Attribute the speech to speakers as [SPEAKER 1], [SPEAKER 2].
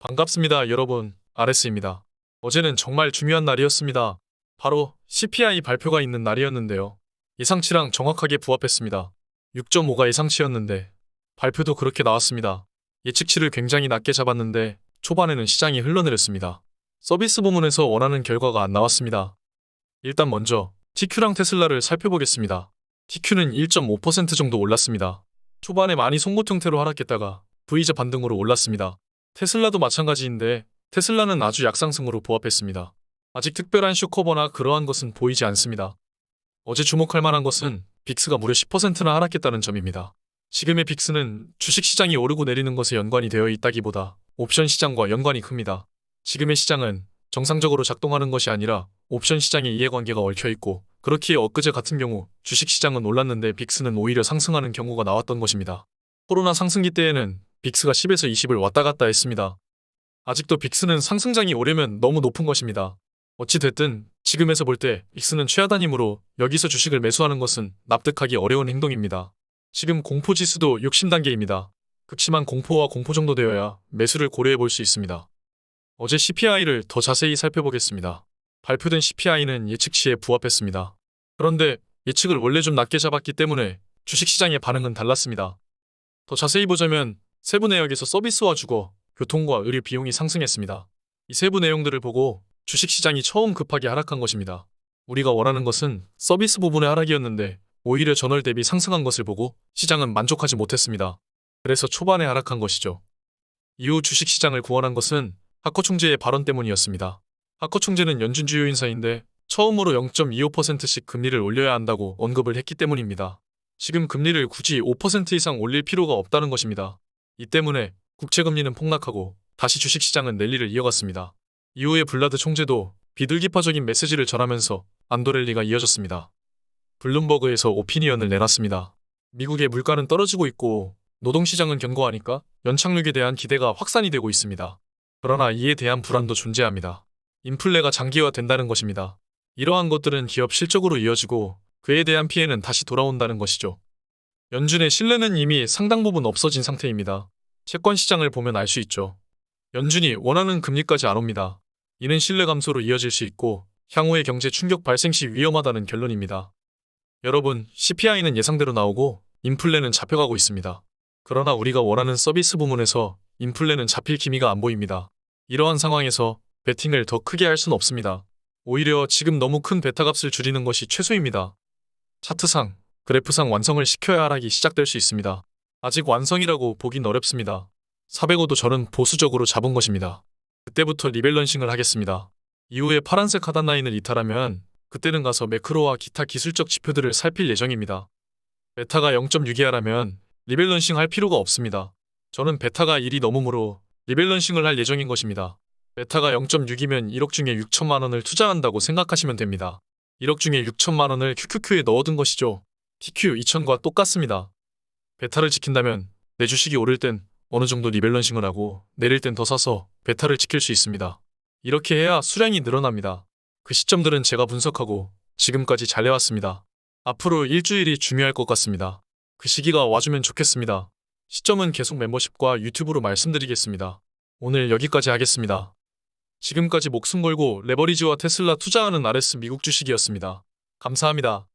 [SPEAKER 1] 반갑습니다, 여러분. 아레스입니다. 어제는 정말 중요한 날이었습니다. 바로 CPI 발표가 있는 날이었는데요. 예상치랑 정확하게 부합했습니다. 6.5가 예상치였는데 발표도 그렇게 나왔습니다. 예측치를 굉장히 낮게 잡았는데 초반에는 시장이 흘러내렸습니다. 서비스 부문에서 원하는 결과가 안 나왔습니다. 일단 먼저 TQ랑 테슬라를 살펴보겠습니다. TQ는 1.5% 정도 올랐습니다. 초반에 많이 송곳 형태로 하락했다가 V자 반등으로 올랐습니다. 테슬라도 마찬가지인데 테슬라는 아주 약상승으로 보합했습니다. 아직 특별한 쇼커버나 그러한 것은 보이지 않습니다. 어제 주목할 만한 것은 빅스가 무려 10%나 하락했다는 점입니다. 지금의 빅스는 주식시장이 오르고 내리는 것에 연관이 되어 있다기보다 옵션 시장과 연관이 큽니다. 지금의 시장은 정상적으로 작동하는 것이 아니라 옵션 시장의 이해관계가 얽혀 있고 그렇기에 엊그제 같은 경우 주식시장은 올랐는데 빅스는 오히려 상승하는 경우가 나왔던 것입니다. 코로나 상승기 때에는 빅스가 10에서 20을 왔다 갔다 했습니다. 아직도 빅스는 상승장이 오려면 너무 높은 것입니다. 어찌됐든 지금에서 볼 때 빅스는 최하단이므로 여기서 주식을 매수하는 것은 납득하기 어려운 행동입니다. 지금 공포 지수도 욕심 단계입니다. 극심한 공포와 공포 정도 되어야 매수를 고려해 볼 수 있습니다. 어제 CPI를 더 자세히 살펴보겠습니다. 발표된 CPI는 예측치에 부합했습니다. 그런데 예측을 원래 좀 낮게 잡았기 때문에 주식시장의 반응은 달랐습니다. 더 자세히 보자면 세부 내역에서 서비스와 주거, 교통과 의료 비용이 상승했습니다. 이 세부 내용들을 보고 주식시장이 처음 급하게 하락한 것입니다. 우리가 원하는 것은 서비스 부분의 하락이었는데 오히려 전월 대비 상승한 것을 보고 시장은 만족하지 못했습니다. 그래서 초반에 하락한 것이죠. 이후 주식시장을 구원한 것은 하커 총재의 발언 때문이었습니다. 하커 총재는 연준 주요 인사인데 처음으로 0.25%씩 금리를 올려야 한다고 언급을 했기 때문입니다. 지금 금리를 굳이 5% 이상 올릴 필요가 없다는 것입니다. 이 때문에 국채금리는 폭락하고 다시 주식시장은 랠리를 이어갔습니다. 이후에 블라드 총재도 비둘기파적인 메시지를 전하면서 안도랠리가 이어졌습니다. 블룸버그에서 오피니언을 내놨습니다. 미국의 물가는 떨어지고 있고 노동시장은 견고하니까 연착륙에 대한 기대가 확산이 되고 있습니다. 그러나 이에 대한 불안도 존재합니다. 인플레가 장기화된다는 것입니다. 이러한 것들은 기업 실적으로 이어지고 그에 대한 피해는 다시 돌아온다는 것이죠. 연준의 신뢰는 이미 상당 부분 없어진 상태입니다. 채권 시장을 보면 알 수 있죠. 연준이 원하는 금리까지 안 옵니다. 이는 신뢰 감소로 이어질 수 있고 향후의 경제 충격 발생 시 위험하다는 결론입니다. 여러분, CPI는 예상대로 나오고 인플레는 잡혀가고 있습니다. 그러나 우리가 원하는 서비스 부문에서 인플레는 잡힐 기미가 안 보입니다. 이러한 상황에서 베팅을 더 크게 할 수는 없습니다. 오히려 지금 너무 큰 베타 값을 줄이는 것이 최소입니다. 차트상, 그래프상 완성을 시켜야 하락이 시작될 수 있습니다. 아직 완성이라고 보긴 어렵습니다. 405도 저는 보수적으로 잡은 것입니다. 그때부터 리밸런싱을 하겠습니다. 이후에 파란색 하단 라인을 이탈하면 그때는 가서 매크로와 기타 기술적 지표들을 살필 예정입니다. 베타가 0.6이하라면 리밸런싱 할 필요가 없습니다. 저는 베타가 1이 넘으므로 리밸런싱을 할 예정인 것입니다. 베타가 0.6이면 1억 중에 6천만 원을 투자한다고 생각하시면 됩니다. 1억 중에 6천만 원을 QQQ에 넣어둔 것이죠. TQ 2000과 똑같습니다. 베타를 지킨다면 내 주식이 오를 땐 어느 정도 리밸런싱을 하고 내릴 땐 더 사서 베타를 지킬 수 있습니다. 이렇게 해야 수량이 늘어납니다. 그 시점들은 제가 분석하고 지금까지 잘 해왔습니다. 앞으로 일주일이 중요할 것 같습니다. 그 시기가 와주면 좋겠습니다. 시점은 계속 멤버십과 유튜브로 말씀드리겠습니다. 오늘 여기까지 하겠습니다. 지금까지 목숨 걸고 레버리지와 테슬라 투자하는 RS 미국 주식이었습니다. 감사합니다.